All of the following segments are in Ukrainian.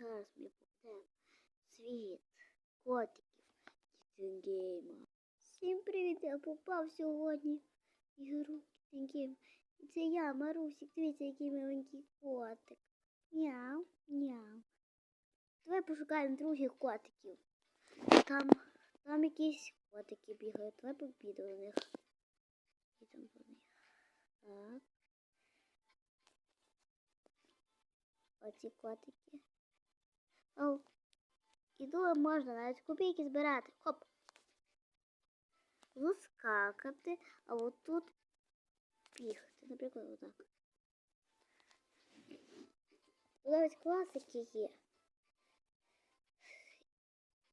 зараз ми попадемо в світ котиків Кітенгейма. Всім привіт! Я попав сьогодні в ігру Кітенгейм. І це я, Марусик. Дивіться, який маленький котик. Мяу, мяу. Давай пошукаємо других котиків. Там, там якісь котики бігають. Давай побіду до них. Так. Оці котики. Іду можна навіть копійки збирати. Хоп. Заскакати, а от тут бігати. Наприклад, отак. Навіть класики є.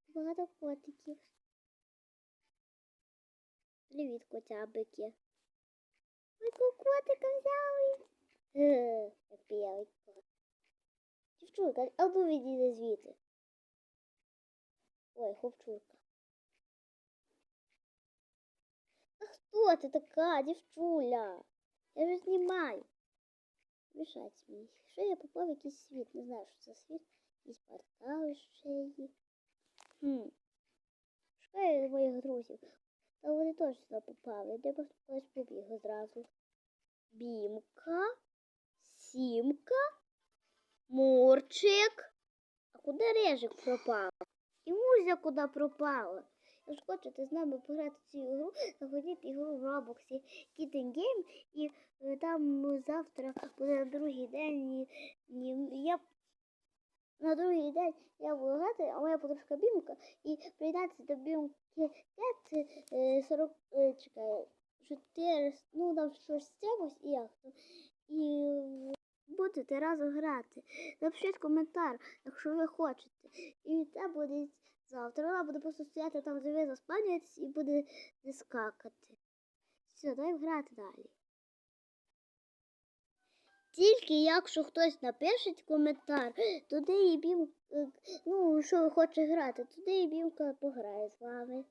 Багато котиків. Привіт, котябики. Ой, котика взяли. Як білий кот. Дівчурка, або відійде звідти. Ой, хлопчурка. А хто ти така, дівчуля? Я ж знімаю. Мішать мені. Що я попав в якийсь світ? Не знаю, що це світ. Якісь портали ще є. Хм. Шукаю моїх друзів. Та вони теж сюди попали. Де просто колись побіг зразу. Бімка, Сімка, Мурчик. А куди Режик пропав? І Музя куди пропала? Якщо хочете з нами пограти цю ігру, заходіть ігру в Роблоксі Kitten Game і е, там завтра буде на другий день. І, і я на другий день я буду грати, а моя подружка Бімка, і приєднатися до Бімки 5, е, 40, е, 4, ну там щось чимось і як. І будете разом грати. Напишіть коментар, якщо ви хочете. І це буде завтра. Вона буде просто стояти там, де ви заспанюєтесь і буде не скакати. Все, дай грати далі. Тільки якщо хтось напише коментар, туди і бім, е, ну, що ви хочете грати, туди і бімка пограє з вами.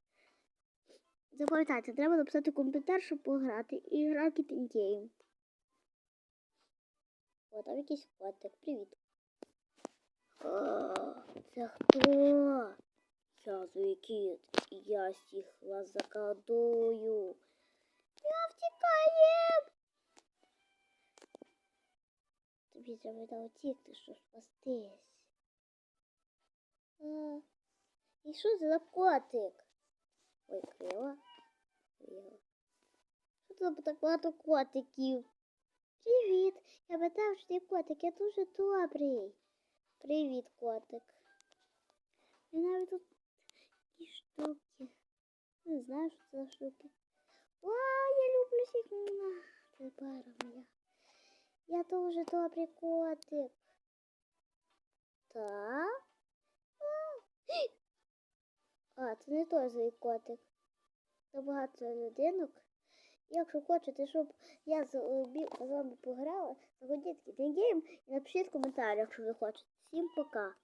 Запам'ятайте, треба написати коментар, щоб пограти. І гра Kitten Game. О, там якийсь котик. Привіт. О, це хто? Я Зуїкіт. І я всіх вас заколдую. Я втікаю. Тобі треба да утікти, щоб спастись. А, і що це за котик? Ой, криво. Криво. Що це за так багато котиків? Привіт! Я питав, що ти котик, я дуже добрий. Привіт, котик. І навіть тут такі штуки. Не знаю, що це за штуки. О, я люблю всіх. Це моя. Я дуже добрий котик. Так. А, це не той злий котик. Це багато людинок. Якщо хочете, щоб я з, е, вами пограла, заходіть в Кітенгейм і напишіть коментар, якщо ви хочете. Всім пока!